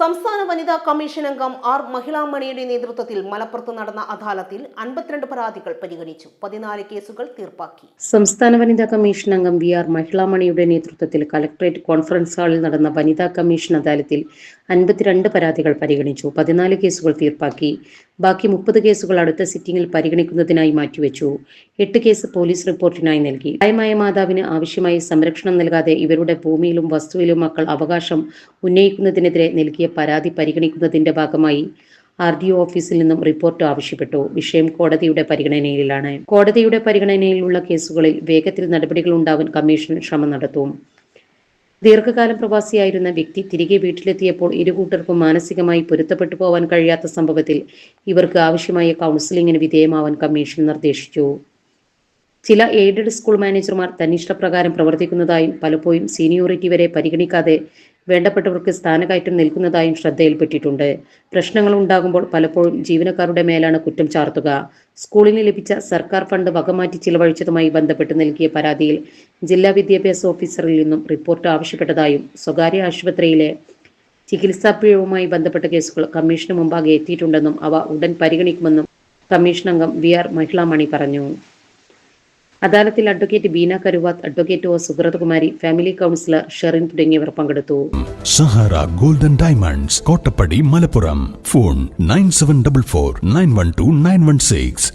സംസ്ഥാന വനിതാ കമ്മീഷൻ അംഗം ആർ മഹിളാമണിയുടെ നേതൃത്വത്തിൽ മലപ്പുറത്ത് നടന്ന അദാലത്തിൽ അൻപത്തിരണ്ട് പരാതികൾ പരിഗണിച്ചു. പതിനാല് കേസുകൾ തീർപ്പാക്കി. സംസ്ഥാന വനിതാ കമ്മീഷൻ അംഗം വി ആർ മഹിളാമണിയുടെ നേതൃത്വത്തിൽ കലക്ട്രേറ്റ് കോൺഫറൻസ് ഹാളിൽ നടന്ന വനിതാ കമ്മീഷൻ അദാലത്തിൽ അൻപത്തിരണ്ട് പരാതികൾ പരിഗണിച്ചു. പതിനാല് കേസുകൾ തീർപ്പാക്കി. ബാക്കി മുപ്പത് കേസുകൾ അടുത്ത സിറ്റിംഗിൽ പരിഗണിക്കുന്നതിനായി മാറ്റിവെച്ചു. എട്ട് കേസ് പോലീസ് റിപ്പോർട്ടിനായി നൽകി. പ്രായമായ മാതാവിന് ആവശ്യമായ സംരക്ഷണം നൽകാതെ ഇവരുടെ ഭൂമിയിലും വസ്തുവിലും മക്കൾ അവകാശം ഉന്നയിക്കുന്നതിനെതിരെ നൽകിയ പരാതി പരിഗണിക്കുന്നതിന്റെ ഭാഗമായി ആർ ഡി ഒ ഓഫീസിൽ നിന്നും റിപ്പോർട്ട് ആവശ്യപ്പെട്ടു. വിഷയം കോടതിയുടെ പരിഗണനയിലാണ്. കോടതിയുടെ പരിഗണനയിലുള്ള കേസുകളിൽ വേഗത്തിൽ നടപടികൾ ഉണ്ടാവാൻ കമ്മീഷൻ ശ്രമം നടത്തും. ദീർഘകാലം പ്രവാസിയായിരുന്ന വ്യക്തി തിരികെ വീട്ടിലെത്തിയപ്പോൾ ഇരുകൂട്ടർക്കും മാനസികമായി പൊരുത്തപ്പെട്ടു പോവാൻ കഴിയാത്ത സംഭവത്തിൽ ഇവർക്ക് ആവശ്യമായ കൗൺസിലിംഗിന് വിധേയമാവാൻ കമ്മീഷൻ നിർദ്ദേശിച്ചു. ചില എയ്ഡഡ് സ്കൂൾ മാനേജർമാർ തന്നിഷ്ടപ്രകാരം പ്രവർത്തിക്കുന്നതായും പലപ്പോഴും സീനിയോറിറ്റി വരെ പരിഗണിക്കാതെ വേണ്ടപ്പെട്ടവർക്ക് സ്ഥാനക്കയറ്റം നൽകുന്നതായും ശ്രദ്ധയിൽപ്പെട്ടിട്ടുണ്ട്. പ്രശ്നങ്ങൾ ഉണ്ടാകുമ്പോൾ പലപ്പോഴും ജീവനക്കാരുടെ മേലാണ് കുറ്റം ചാർത്തുക. സ്കൂളിന് ലഭിച്ച സർക്കാർ ഫണ്ട് വകമാറ്റി ചിലവഴിച്ചതുമായി ബന്ധപ്പെട്ട് നൽകിയ പരാതിയിൽ ജില്ലാ വിദ്യാഭ്യാസ ഓഫീസറിൽ നിന്നും റിപ്പോർട്ട് ആവശ്യപ്പെട്ടതായും സ്വകാര്യ ആശുപത്രിയിലെ ചികിത്സാ പിഴവുമായി ബന്ധപ്പെട്ട കേസുകൾ കമ്മീഷന് മുമ്പാകെ എത്തിയിട്ടുണ്ടെന്നും അവ ഉടൻ പരിഗണിക്കുമെന്നും കമ്മീഷൻ അംഗം വി ആർ മഹിളാമണി പറഞ്ഞു. അദാലത്തിൽ advocate Beena Karuvath advocate O Subrathakumari family counsellor Sherin തുടങ്ങിയവർ പങ്കെടുത്തു. Sahara golden diamonds Kottappadi Malappuram. Phone nine seven double four nine one two nine one six.